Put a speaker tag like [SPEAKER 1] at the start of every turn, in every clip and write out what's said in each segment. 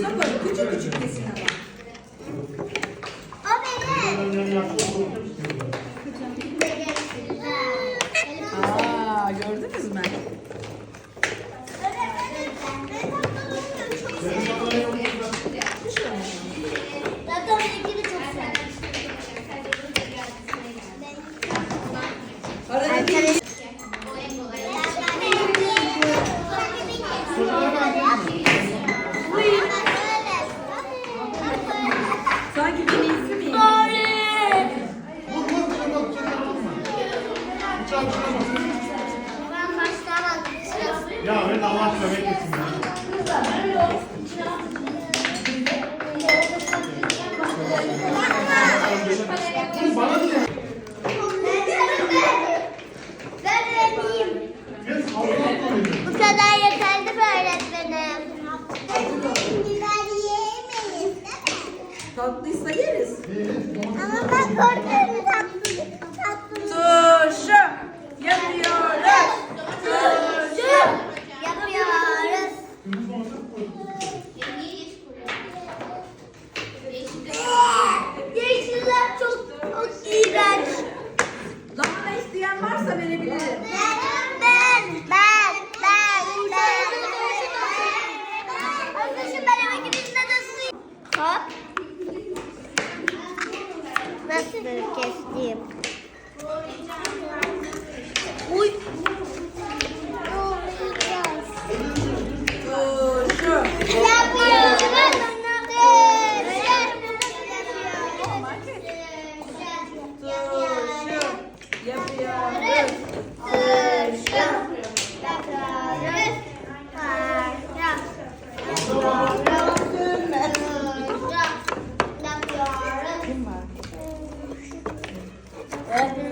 [SPEAKER 1] Запорі, хочу почутися.
[SPEAKER 2] Ya ben Allah köpek etsin ya. Bana ne? Allah koydu.
[SPEAKER 3] Bu kadar yeterli mi öğretmenim? Biber yiyemeyiz değil mi?
[SPEAKER 1] Tatlıysa yeriz.
[SPEAKER 3] Ama ben korkuyorum the kids.
[SPEAKER 1] Turşu.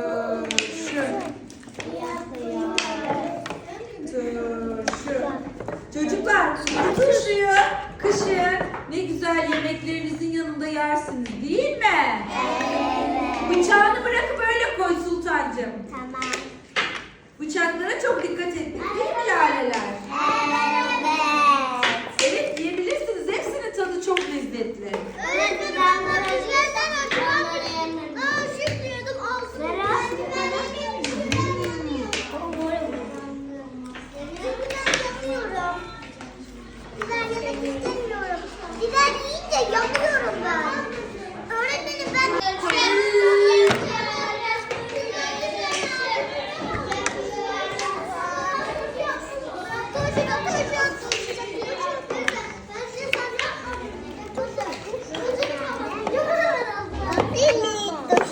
[SPEAKER 1] Turşu. Turşu. Çocuklar bu turşuyu kışın ne güzel yemeklerinizin yanında yersiniz değil mi? Bıçağını bırakıp öyle koy sultancığım.
[SPEAKER 3] Tamam.
[SPEAKER 1] Bıçaklara çok dikkat ettik değil mi laleler?
[SPEAKER 3] Evet.